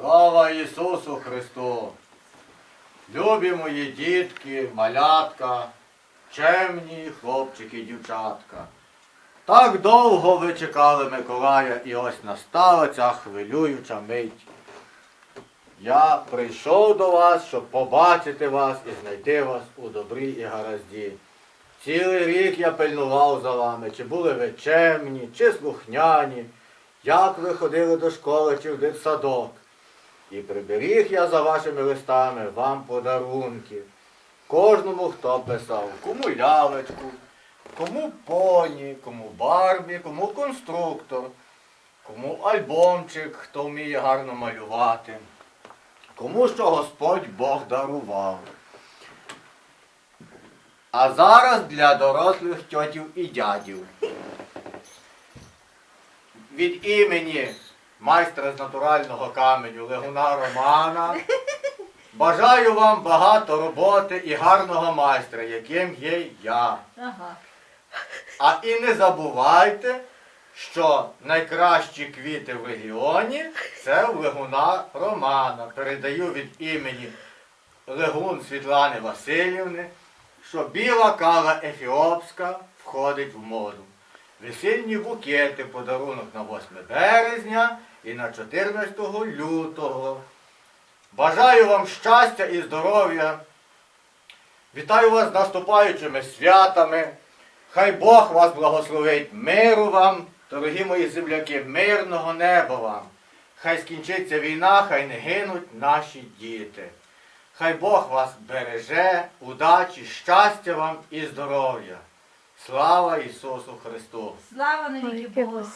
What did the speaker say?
Слава Ісусу Христу! Любі мої дітки, малятка, чемні хлопчики дівчатка. Так довго ви чекали Миколая, і ось настала ця хвилююча мить. Я прийшов до вас, щоб побачити вас і знайти вас у добрі і гаразді. Цілий рік я пильнував за вами, чи були ви чемні, чи слухняні, як ви ходили до школи чи в дитсадок. І приберіг я за вашими листами вам подарунки. Кожному, хто писав, кому лялечку, кому поні, кому барбі, кому конструктор, кому альбомчик, хто вміє гарно малювати, кому що Господь Бог дарував. А зараз для дорослих тьотів і дядів. Від імені майстра з натурального каменю Легуна Романа бажаю вам багато роботи і гарного майстра, яким є я. Ага. А і не забувайте, що найкращі квіти в регіоні це в Легуна Романа. Передаю від імені Легун Світлани Васильівни, що біла кава ефіопська входить в моду. Весільні букети подарунок на 8 березня і на 14 лютого. Бажаю вам щастя і здоров'я. Вітаю вас з наступаючими святами. Хай Бог вас благословить миру вам, дорогі мої земляки, мирного неба вам. Хай скінчиться війна, хай не гинуть наші діти. Хай Бог вас береже, удачі, щастя вам і здоров'я. Слава Ісусу Христу! Слава навіки Богу.